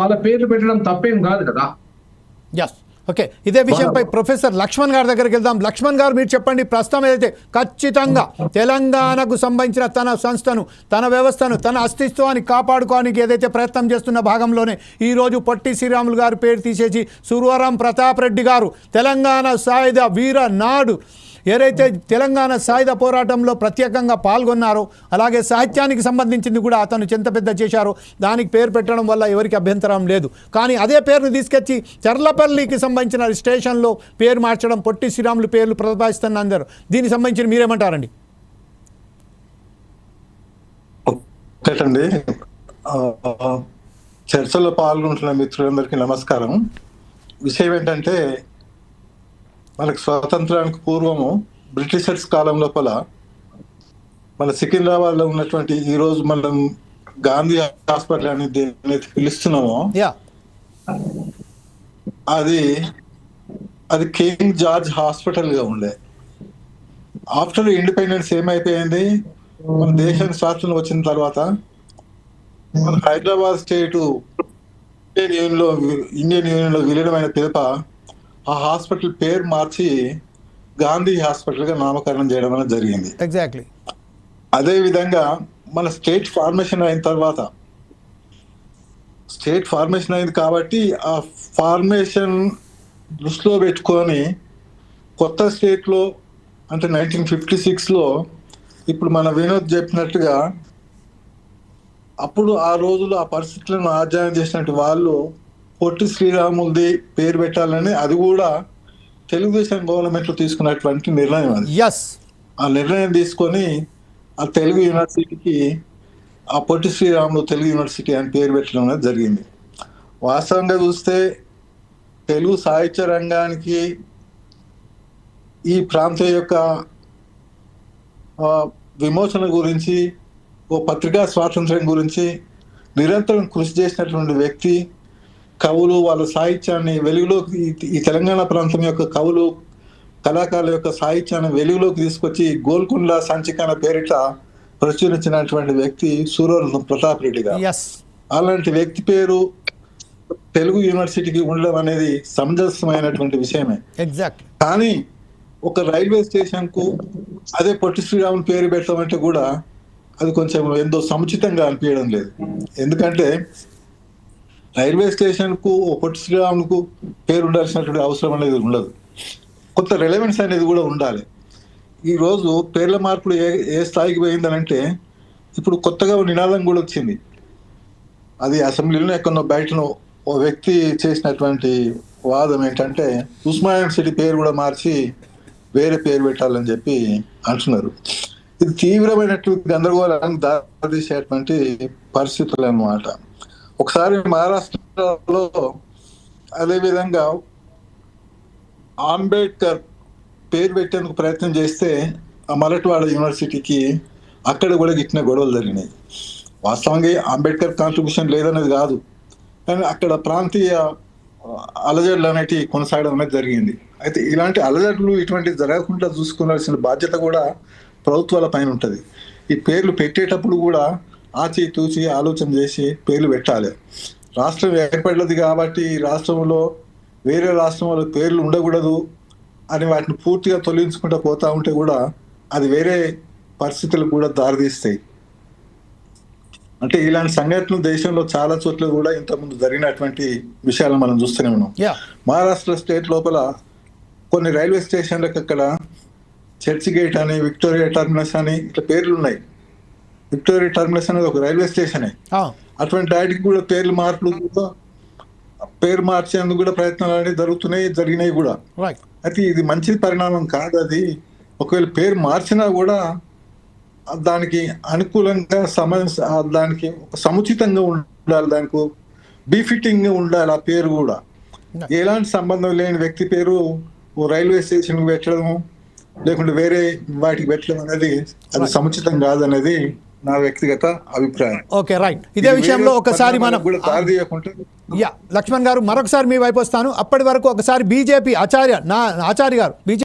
వాళ్ళ పేర్లు పెట్టడం తప్పేం కాదు కదా. ఎస్ ఓకే ఇదే విషయంపై ప్రొఫెసర్ లక్ష్మణ్ గారి దగ్గరికి వెళ్దాం. లక్ష్మణ్ గారు మీరు చెప్పండి ప్రస్తుతం ఏదైతే ఖచ్చితంగా తెలంగాణకు సంబంధించిన తన సంస్థను తన వ్యవస్థను తన అస్తిత్వాన్ని కాపాడుకోవడానికి ఏదైతే ప్రయత్నం చేస్తున్న భాగంలోనే ఈరోజు పొట్టి శ్రీరాములు గారి పేరు తీసేసి సురవరం ప్రతాప్ రెడ్డి గారు తెలంగాణ సాయుధ వీర నాడు ఏదైతే తెలంగాణ సాయుధ పోరాటంలో ప్రత్యేకంగా పాల్గొన్నారో అలాగే సాహిత్యానికి సంబంధించింది కూడా అతను చింత పెద్ద చేశారో. దానికి పేరు పెట్టడం వల్ల ఎవరికి అభ్యంతరం లేదు. కానీ అదే పేరును తీసుకొచ్చి చర్లపల్లికి సంబంధించిన స్టేషన్లో పేరు మార్చడం పొట్టి శ్రీరాములు పేర్లు ప్రతిపాదిస్తున్న అందరు దీనికి సంబంధించిన మీరేమంటారండి? ఒకటండి చర్చలో పాల్గొంటున్న మిత్రులందరికీ నమస్కారం. విషయం ఏంటంటే మనకు స్వాతంత్రానికి పూర్వము బ్రిటిషర్స్ కాలం లోపల మన సికింద్రాబాద్లో ఉన్నటువంటి ఈ రోజు మనం గాంధీ హాస్పిటల్ అని దేన్ని పిలుస్తున్నామో అది అది కింగ్ జార్జ్ హాస్పిటల్గా ఉండే. ఆఫ్టర్ ఇండిపెండెన్స్ ఏమైపోయింది? మన దేశానికి స్వాతంత్రం వచ్చిన తర్వాత మన హైదరాబాద్ స్టేట్ ఇండియన్ యూనియన్లో ఇండియన్ యూనియన్లో విలీనమైన పిదప ఆ హాస్పిటల్ పేరు మార్చి గాంధీ హాస్పిటల్గా నామకరణం చేయడం అనేది జరిగింది. ఎగ్జాక్ట్లీ అదే విధంగా మన స్టేట్ ఫార్మేషన్ అయిన తర్వాత స్టేట్ ఫార్మేషన్ అయింది కాబట్టి ఆ ఫార్మేషన్ దృష్టిలో పెట్టుకొని కొత్త స్టేట్లో అంటే నైన్టీన్ ఫిఫ్టీ సిక్స్లో ఇప్పుడు మన వినోద్ చెప్పినట్టుగా అప్పుడు ఆ రోజులు ఆ పరిస్థితులను ఆధ్యాయం చేసినట్టు వాళ్ళు పొట్టి శ్రీరాములది పేరు పెట్టాలని అది కూడా తెలుగుదేశం గవర్నమెంట్లో తీసుకున్నటువంటి నిర్ణయం అది. ఎస్ ఆ నిర్ణయం తీసుకొని ఆ తెలుగు యూనివర్సిటీకి ఆ పొట్టి శ్రీరాములు తెలుగు యూనివర్సిటీ అని పేరు పెట్టడం అనేది జరిగింది. వాస్తవంగా చూస్తే తెలుగు సాహిత్య రంగానికి ఈ ప్రాంతం యొక్క విమోచన గురించి ఓ పత్రికా స్వాతంత్ర్యం గురించి నిరంతరం కృషి చేసినటువంటి వ్యక్తి కవులు వాళ్ళ సాహిత్యాన్ని వెలుగులోకి ఈ- తెలంగాణ ప్రాంతం యొక్క కవులు కళాకారుల యొక్క సాహిత్యాన్ని వెలుగులోకి తీసుకొచ్చి గోల్కొండ సంచికాన పేరిట ప్రచురించినటువంటి వ్యక్తి సూర్యవరం ప్రతాప్ రెడ్డి గారు. అలాంటి వ్యక్తి పేరు తెలుగు యూనివర్సిటీకి ఉండడం అనేది సమంజసమైనటువంటి విషయమే. ఎగ్జాక్ట్లీ కానీ ఒక రైల్వే స్టేషన్కు అదే పొట్టి శ్రీరాములు పేరు పెట్టమంటే కూడా అది కొంచెం ఎంతో సముచితంగా అనిపించడం లేదు. ఎందుకంటే రైల్వే స్టేషన్కు ఓ శ్రీరాములకు పేరు ఉండాల్సినటువంటి అవసరం అనేది ఉండదు. కొంత రెలవెన్స్ అనేది కూడా ఉండాలి. ఈరోజు పేర్ల మార్పులు ఏ ఏ స్థాయికి పోయిందనంటే ఇప్పుడు కొత్తగా నినాదం కూడా వచ్చింది. అది అసెంబ్లీలో ఎక్కడో బయటనో ఓ వ్యక్తి చేసినటువంటి వాదం ఏంటంటే ఉస్మానియా సిటీ పేరు కూడా మార్చి వేరే పేరు పెట్టాలని చెప్పి అంటున్నారు. ఇది తీవ్రమైనటువంటి గందరగోళానికి దారితీసేటువంటి పరిస్థితులు అన్నమాట ఒకసారి మహారాష్ట్రలో అదే విధంగా అంబేద్కర్ పేరు పెట్టేందుకు ప్రయత్నం చేస్తే ఆ మరట్వాడ యూనివర్సిటీకి అక్కడ కూడా గిట్టిన గొడవలు జరిగినాయి. వాస్తవంగా అంబేద్కర్ కాంట్రిబ్యూషన్ లేదనేది కాదు. కానీ అక్కడ ప్రాంతీయ అలజడులు అనేటివి కొనసాగడం అనేది జరిగింది. అయితే ఇలాంటి అలజడులు ఇటువంటి జరగకుండా చూసుకోవాల్సిన బాధ్యత కూడా ప్రభుత్వాల పైన ఉంటుంది. ఈ పేర్లు పెట్టేటప్పుడు కూడా ఆచి తూచి ఆలోచన చేసి పేర్లు పెట్టాలి. రాష్ట్రం ఏర్పడ్డది కాబట్టి ఈ రాష్ట్రంలో వేరే రాష్ట్రంలో పేర్లు ఉండకూడదు అని వాటిని పూర్తిగా తొలగించుకుంటూ పోతా ఉంటే కూడా అది వేరే పరిస్థితులకు కూడా దారితీస్తాయి. అంటే ఇలాంటి సంఘటనలు దేశంలో చాలా చోట్ల కూడా ఇంతకుముందు జరిగినటువంటి విషయాలు మనం చూస్తూనే ఉన్నాం. మహారాష్ట్ర స్టేట్ లోపల కొన్ని రైల్వే స్టేషన్లకు అక్కడ చర్చ్ గేట్ అని విక్టోరియా టర్మినస్ అని ఇట్లా పేర్లు ఉన్నాయి. విక్టోరియా టర్మినస్ అనేది ఒక రైల్వే స్టేషనే. అటువంటి వాటికి కూడా పేర్లు మార్పులు కూడా పేరు మార్చేందుకు కూడా ప్రయత్నాలు అనేవి జరుగుతున్నాయి జరిగినాయి కూడా. అయితే ఇది మంచి పరిణామం కాదు అది. ఒకవేళ పేరు మార్చినా కూడా దానికి అనుకూలంగా సమ దానికి సముచితంగా ఉండాలి దానికి బీఫిట్టింగ్ ఉండాలి ఆ పేరు కూడా. ఎలాంటి సంబంధం లేని వ్యక్తి పేరు ఓ రైల్వే స్టేషన్ పెట్టడం లేకుంటే వేరే వాటికి పెట్టడం అనేది అది సముచితం కాదనేది నా వ్యక్తిగత అభిప్రాయం. Okay right. ఇదే విషయంలో ఒకసారి మనం యా లక్ష్మణ్ గారు మరొకసారి మీ వైపు వస్తాను. అప్పటి వరకు ఒకసారి బీజేపీ ఆచార్య నా ఆచార్య గారు బీజేపీ